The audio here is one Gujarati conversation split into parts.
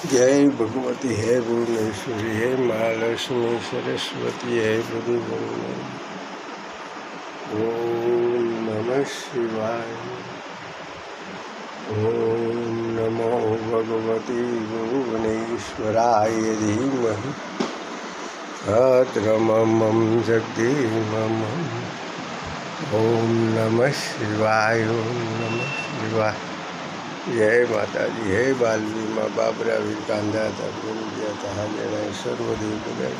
જય ભગવતી, હે ભુવનેશ્વરી, હે મહાલક્ષ્મી, સરસ્વતી, હે બધું ઓમ નમઃ શિવાય. ઓમ નમો ભગવતી, ભુવનેશ્વરાય ધીમહ. અદ્રમમ જગદી મમ ઓમ નમઃ શિવાય, ઓમ નમઃ શિવાય. જય માતાજી, હે બાલવીમાં બાબરા વીર કાંધા હતા ગુરુજી હતા જણાય સર્વદેવ બધા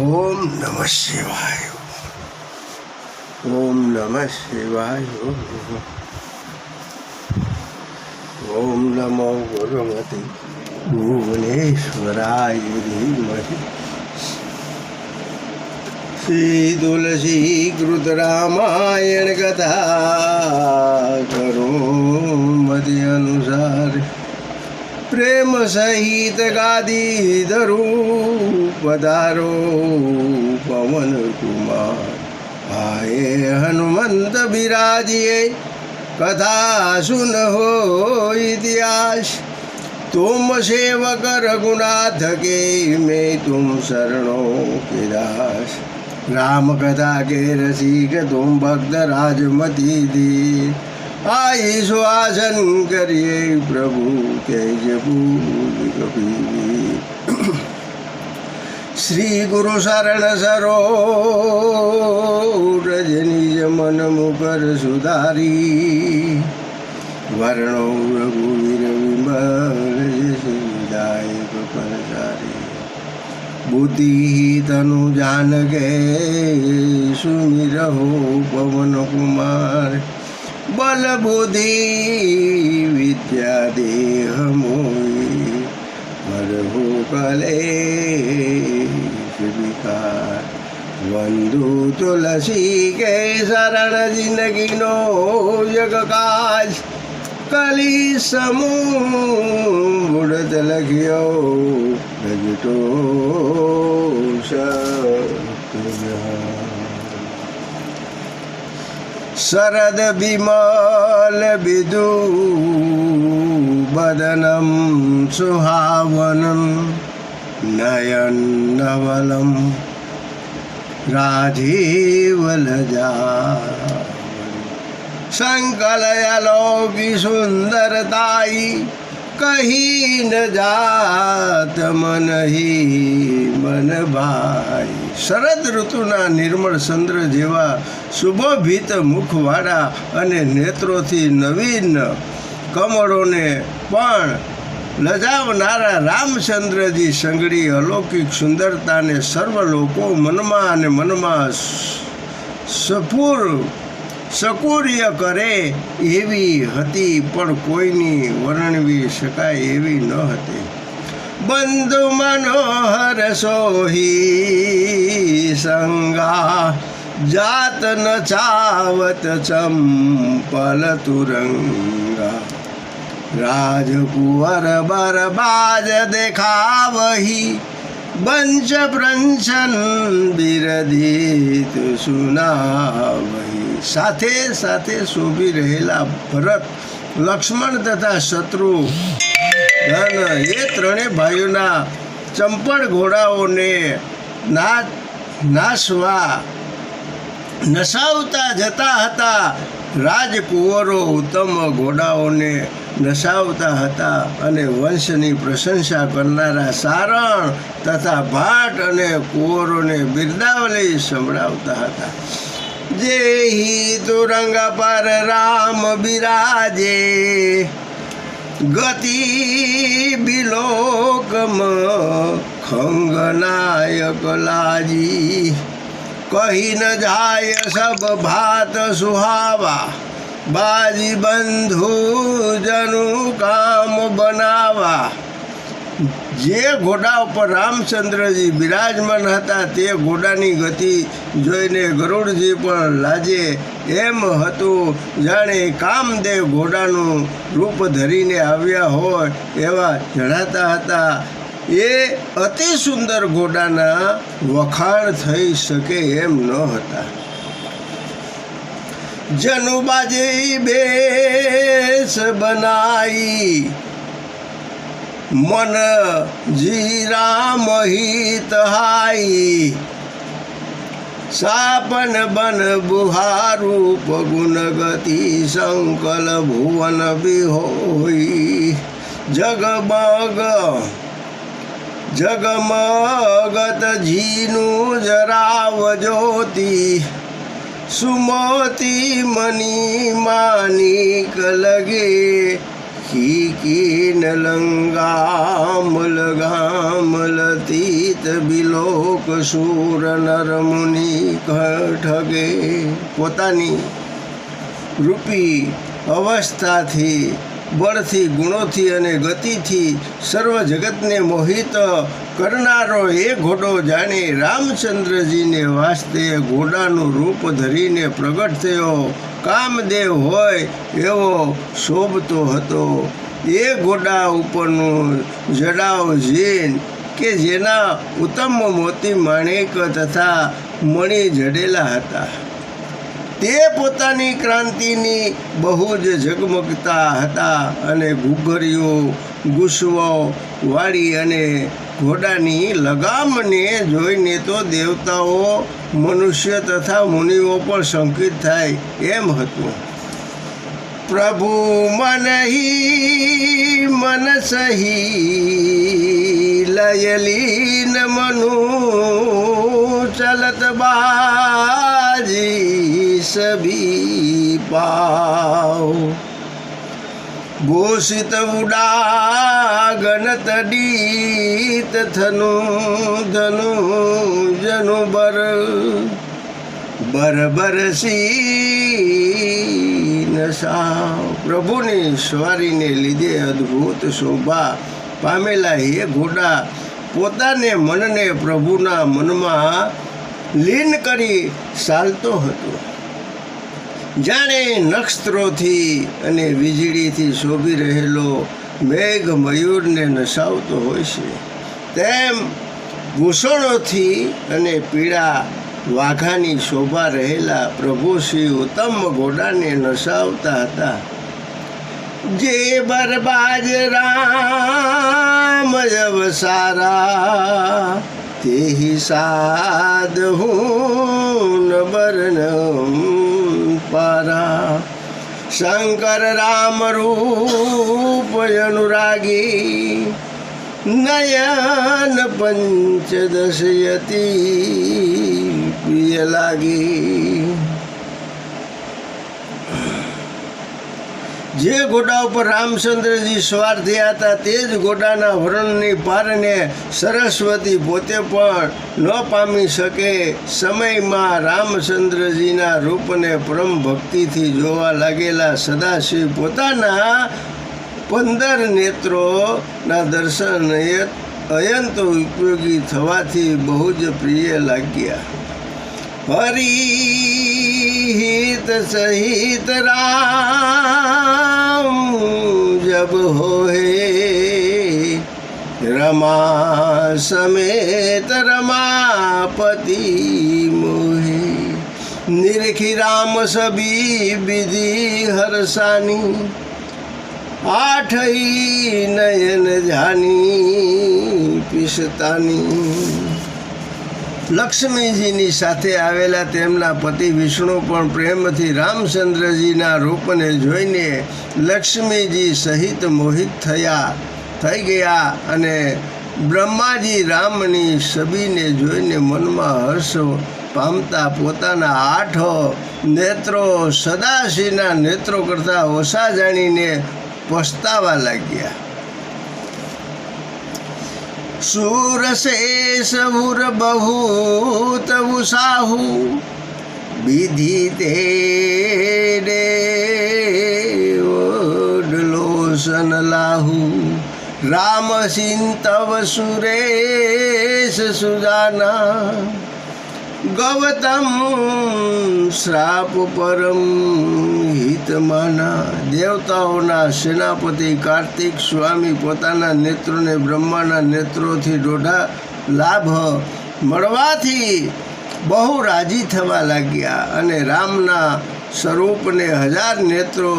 ઓમ નમઃ શિવાય. ઓમ નમઃ શિવાય. ઓમ નમો ગુરુમતી ભુવનેશ્વરાય ધીમહિ શ્રી તુલસી કૃત રામાયણ કથા કરો મતિ અનુસાર પ્રેમ સહિત ગાદી ધરું પધારો પવન કુમાર આયે હનુમંત બિરાજીએ કથા સુન હો ઇતિહાસ तुम सेवक रघुनाथ के मैं तुम शरणों के दास રામ કથા કે રસિક તું ભક્ત રાજમતી દી આઈ સુઆસન કરીએ પ્રભુ કે જપી શ્રી ગુરુ શરણ સરો રજની જમન મુકર સુધારી. વર્ણો રઘુવીર વિમલ સુધાયક પર બુદ્ધિ તનુ જાન ગે સુમિરહો પવન કુમાર. બલ બુદ્ધિ વિદ્યા દેહ મોય મરહો કલે વિકાર. વંદુ તુલસી કે શરણ જિંદગીનો જગ કાજ. કલી સમૂળ લખ્યો ભજતો શરદ વિમલ બિદુ બદનમ સુહાવનમ નયન નવલમ રાજીવલજા સંકલયલોકી સુંદરતાઈ કહી ન જાત મનહી મન ભાઈ. શરદ ઋતુના નિર્મળ ચંદ્ર જેવા શુભભિત મુખવાળા અને નેત્રોથી નવીન કમળોને પણ લજાવનારા રામચંદ્રજી સંગડી અલૌકિક સુંદરતાને સર્વ લોકો મનમાં અને મનમાં સફૂર સકુર્ય કરે એવી હતી, પણ કોઈની વર્ણવી શકાય એવી ન હતી. બંધુ મનોહર સોહી સંગા જાત ન ચાવત ચંપલ તુરંગા. રાજકુંવર બરબાજ દેખાવહી બંચ પ્રંચન બિરદિત સુનાવહી. સાથે સાથે શોભી રહેલા ભરત, લક્ષ્મણ તથા શત્રુ ધન એ ત્રણેય ભાઈઓના ચંપળ ઘોડાઓને ના, નાસવા નસાવતા જતા હતા. રાજકુંવરો ઉત્તમ ઘોડાઓને નસાવતા હતા અને વંશની પ્રશંસા કરનારા સારણ તથા ભાટ અને કુંવરોને બિરદાવલી સંભળાવતા હતા. જે તુરંગ પર રામ બિરાજે. ગતિ બિલોકમ ખંગનાયક લાજી. કહી ન જાય સબ ભાત સુહાવા. બાજી બંધુ જનુ કામ બનાવા. જે ઘોડા ઉપર રામચંદ્રજી બિરાજમાન હતા તે ઘોડાની ગતિ જોઈને ગરુડજી પણ લાજે એમ હતું, જાણે કામદેવ ઘોડાનું રૂપ ધરીને આવ્યા હોય એવા જણાતા હતા. એ અતિ સુંદર ઘોડાના વખાણ થઈ શકે એમ ન હતા. જનુબાજી બેસ બનાઈ મન જીરામ હિત હાઈ સાપન બન બુહારૂપ ગુણ ગતિ સંકલ ભુવન બિહોઈ જગમગ જગમગત જીનું જરાવ જ્યોતિ સુમતી મની માનિક લગે ખીકીન લંગામલ ગામલ તીત બિલોક સુર નર મુનિ ઠગે પોતાની રૂપી અવસ્થાથી, બળથી, ગુણોથી અને ગતિથી સર્વ જગતને મોહિત કરનારો એ ઘોડો જાણી રામચંદ્રજીને વાસ્તે ઘોડાનું રૂપ ધરીને પ્રગટ થયો. કામદેવ હોય એવો શોભતો હતો. એ ઘોડા ઉપરનું જડાવ જીન કે જેના ઉત્તમ મોતી માણેક તથા મણી જડેલા હતા. તે પોતાની ક્રાંતિની બહુ જ ઝગમગતા હતા અને ઘૂઘરીઓ ગુસ્સો વાળી અને ઘોડાની લગામને જોઈને તો દેવતાઓ, મનુષ્ય તથા મુનિઓ પણ શંકિત થાય એમ હતું. પ્રભુ મનહી મન સહી, લયલીન મનુ ચલત બાજી સભી પાવ ઘોષિત ઉડા ગણત ડીત થનુ ધનુ જનુ બર. બરબરસી નશા પ્રભુની સ્વારીને લીધે અદ્ભુત શોભા પામેલા હે ઘોડા. પોતાને મનને પ્રભુના મનમાં લીન કરી ચાલતો હતો. જાણે નક્ષત્રોથી અને વીજળીથી શોભી રહેલો મેઘ મયુરને નસાવતો હોય છે. તેમ ભૂષણોથી અને પીળા વાઘાની શોભા રહેલા પ્રભુ શ્રી ઉત્તમ ઘોડાને નસાવતા હતા. જે બરબાજ રામ જબ સારા તે સાદ હું બરન પારા શંકર રામ રૂપ અનુરાગી નયન પંચદશયતી પ્રિય લાગી જે ઘોડા ઉપર રામચંદ્રજી સવાર થયા હતા, તે જ ઘોડાના વરણની પારને સરસ્વતી પોતે પણ ન પામી શકે. સમયમાં રામચંદ્રજીના રૂપને પરમ ભક્તિથી જોવા લાગેલા સદાશિવ પોતાના પંદર નેત્રોના દર્શન અય- અયંત ઉપયોગી થવાથી બહુ જ પ્રિય લાગ્યા. હરિહિત સહિત રામ જબ હોએ રમા સમેત રમાપતિ મોહે નિરખી રામ સબી વિધિ હરસાની આઠઈ નયન જાની પિસતાની લક્ષ્મીજીની સાથે આવેલા તેમના પતિ વિષ્ણુ પણ પ્રેમથી રામચંદ્રજીના રૂપને જોઈને લક્ષ્મીજી સહિત મોહિત થયા, થઈ ગયા અને બ્રહ્માજી રામની છબીને જોઈને મનમાં હર્ષ પામતા પોતાના આઠો નેત્રો સદાશિવના નેત્રો કરતાં ઓછા જાણીને પસ્તાવા લાગ્યા. ઉષાહુ વિધિ તે લોસન લાહુ. રામ સિંતવ સુરેશ સુજાના ગૌતમ શ્રાપ પરમ હિતમાના દેવતાઓના સેનાપતિ કાર્તિક સ્વામી પોતાના નેત્રોને બ્રહ્માના નેત્રોથી દોઢા લાભ મળવાથી બહુ રાજી થવા લાગ્યા અને રામના સ્વરૂપને હજાર નેત્રો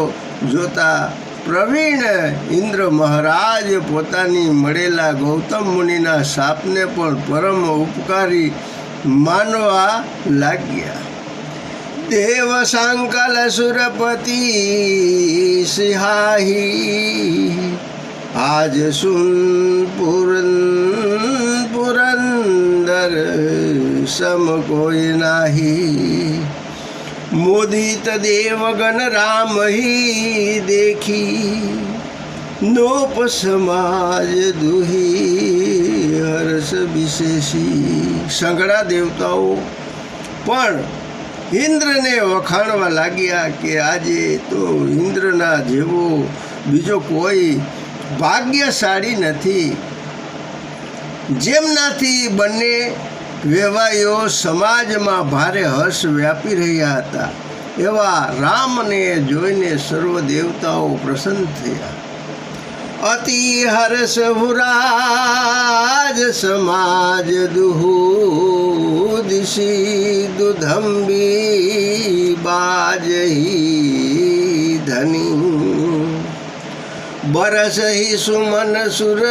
જોતા પ્રવીણ ઇન્દ્ર મહારાજ પોતાની મળેલા ગૌતમ મુનિના સાપને પણ પરમ ઉપકારી માનવા લાગ્યા. દેવ સાંકલ સુરપતિ સિહાહી. આજ સુન પુરંદર સમ કોઈ નાહી. મોદિત દેવગણ રામ હી દેખી. નોપ સમાજ દુહી હર્ષ વિશેષી. સંઘળા દેવતાઓ, પણ ઇન્દ્રને વખાણવા લાગ્યા કે આજે તો ઇન્દ્રના જેવો બીજો કોઈ ભાગ્યશાળી નથી. જેમનાથી બંને વેવાઈઓ સમાજમાં ભારે હર્ષ વ્યાપી રહ્યા હતા, એવા રામને જોઈને સર્વ દેવતાઓ પ્રસન્ન થયા. અતિ હર્ષ હુરાજ સમાજ દુહુ દિશી દુધંબી બાજહી ધની. બરસહી સુમન સુર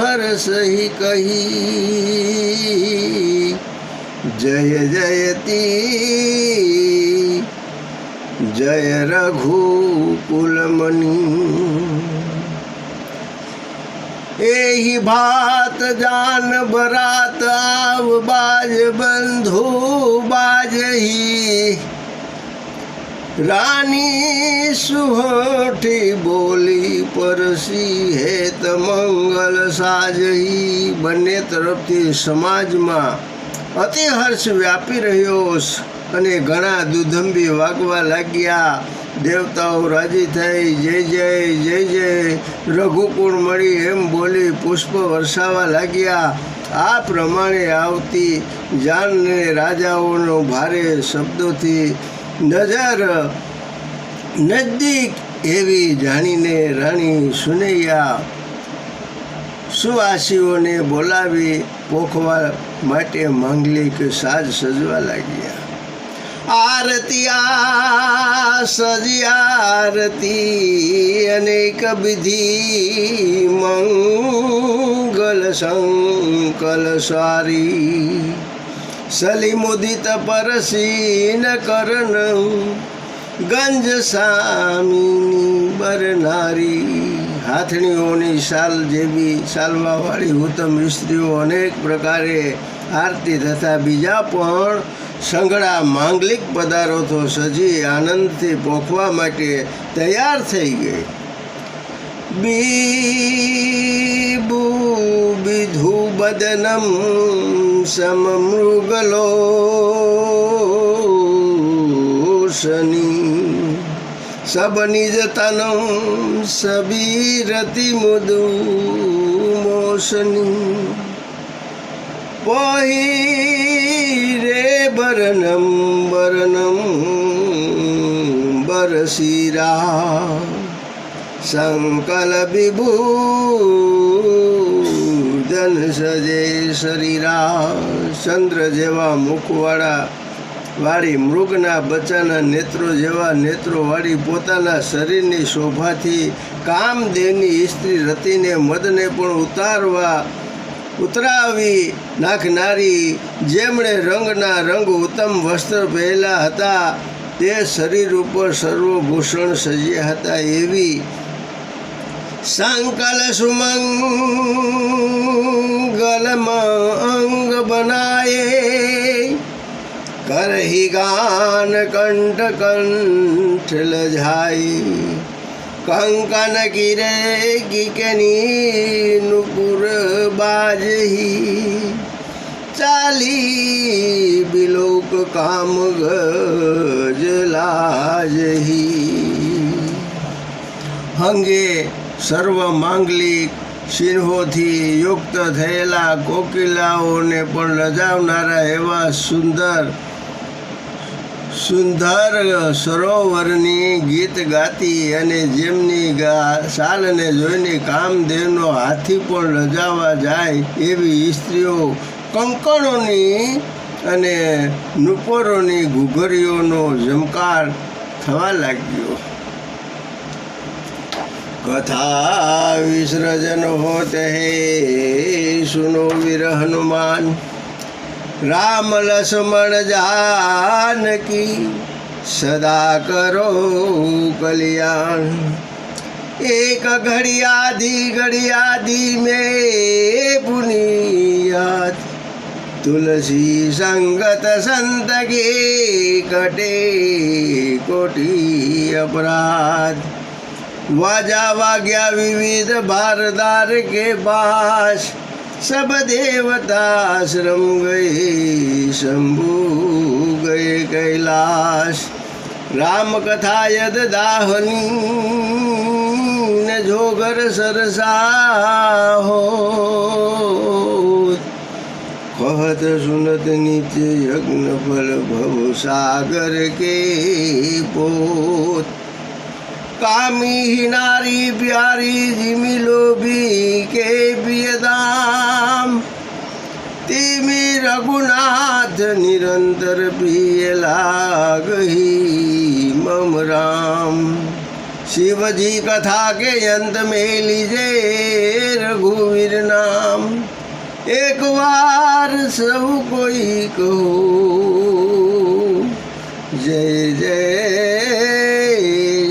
હર્ષહી કહી. જય જયતી, જય રઘુકુલમની. એહી ભાત જાન બરાત આવ બાજ બંધુ બાજહી રાની સુહઠી બોલી પરસી હેત મંગલ સાજહી બંને તરફથી સમાજમાં અતિ હર્ષ વ્યાપી રહ્યો અને ઘણા દુધંબી વાગવા લાગ્યા। દેવતાઓ રાજી થઈ, જય જય જય જય. રઘુકુળ મળી એમ બોલી પુષ્પ વરસાવા લાગ્યા. આ પ્રમાણે આવતી જાનને રાજાઓનો ભારે શબ્દોથી નજર નજદીક એવી જાણીને રાણી સુનૈયા સુવાસીઓને બોલાવી પોખવા માટે માંગલિક સાજ સજવા લાગ્યા. આરતી, આ સજી આરતી, અનેક વિધિ મંગલ સંકલ સારી. સલી મુદિત પરસીન કરણ ગંજ સામીની બરનારી. હાથણીઓની શાલ જેવી શાલવાવાળી ઉત્તમ સ્ત્રીઓ અનેક પ્રકારે આરતી તથા બીજા પણ સંઘળા માંગલિક પદાર્થો સજી આનંદથી પોખવા માટે તૈયાર થઈ ગઈ. બીબુ વિધુ બદનમ સમમૃગલોશની સબ નિજ તનમ સબીરતિ મુદુ મોશની રે બરનમ બરનમ, બરસીરા. સંકલ વિભૂજન સજે શરીરા. ચંદ્ર જેવા મુખવાળા વાળી મૃગના બચ્ચાના નેત્રો જેવા નેત્રોવાળી પોતાના શરીરની શોભાથી કામદેવની સ્ત્રી રતિને મદને પણ ઉતારવા ઉતરાવી, નાખનારી, જેમણે રંગના રંગ ઉત્તમ વસ્ત્ર પહેલા હતા, તે શરીર ઉપર સર્વભૂષણ સજ્યા હતા એવી સાંકલ સુમંગલમાં અંગ બનાયે. કરહી ગાન કંઠ કંઠ લજાઈ કંકન કિરે કિકની નુપુર બાજહી. ચાલી બિલોક કામ ગજ લાજહી. હંગે સર્વ માંગલિક સિંહોથી યુક્ત થયેલા કોકિલાઓને પણ રજાવનારા એવા સુંદર સુંદર સરોવરની ગીત ગાતી અને જેમની ચાલને જોઈને કામદેવનો હાથી પણ રજાવા જાય એવી સ્ત્રીઓ કંકણોની અને નુપરોની ઘૂઘરીઓનો જમકાર થવા લાગ્યો. કથા વિસર્જન હોત હે, સુનો વિરહનુમાન રામ લક્ષ્મણ જાનકી, સદા કરો કલ્યાણ. એક ઘડિયાધી ઘડિયાધી મે પુનિયાત. તુલસી સંગત સંત ગે કટે કોટી અપરાધ. વાજા વાગ્યા વિવિધ ભારદાર કે બાસ भारदार के पास सब देवता श्रम गए शंभु गए कैलाश राम कथा यद दाहनी न जोगर सरसा हो कहत सुनत नित्य यज्ञ फल भव सागर के पोत કામી નારી પ્યારી જીમી લોભી કે પિયદામ. તેમી રઘુનાથ નિરંતર પ્રિય લાગહી મમ રામ. શિવજી કથા કે અંત મેં લીજે રઘુવીર નામ. એકવાર સૌ કોઈ કહો, જય જય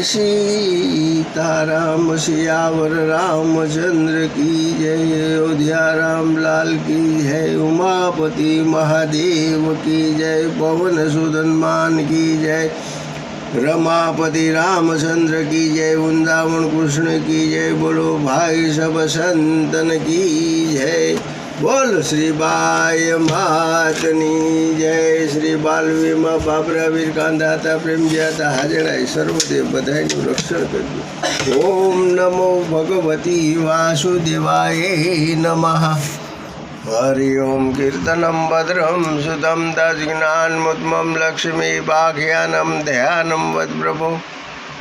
સીતારામ સિયાવર રામચંદ્ર કી જય અયોધ્યા રામલાલ કી જય ઉમાપતિ મહાદેવ કી જય પવન સુધનમાન કી જય રમાપતિ રામચંદ્ર કી જય વૃંદાવન કૃષ્ણ કી જય બોલો ભાઈ સબ સંતન કી જય બોલ શ્રી બાય માતની જય. શ્રી બાલવીમાં બાબરા વીર કાંધા હતા પ્રેમજી હતા હાજરાય સર્વદેવ બધાનું રક્ષણ કરજો ઓમ નમો ભગવતી વાસુદેવાય નમઃ. હરિ ઓમ કીર્તનમ ભદ્રમ સુતમ તજ્ઞાનમુત્મમ લક્ષ્મી બાઘ્યાનમ ધ્યાનમ વદ પ્રભો.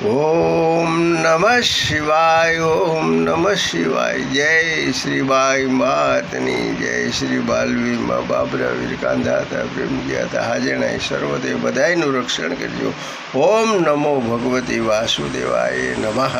ઓમ નમઃ શિવાય, ઓમ નમઃ શિવાય. જય શ્રીબાઈ માતની જય શ્રી બાલવી મા બાબરા વીર કાંધા હતા પ્રેમજી હતા હાજરણાય સર્વદે બધાયનું રક્ષણ કરજો. ઓમ નમો ભગવતી વાસુદેવાય નમઃ.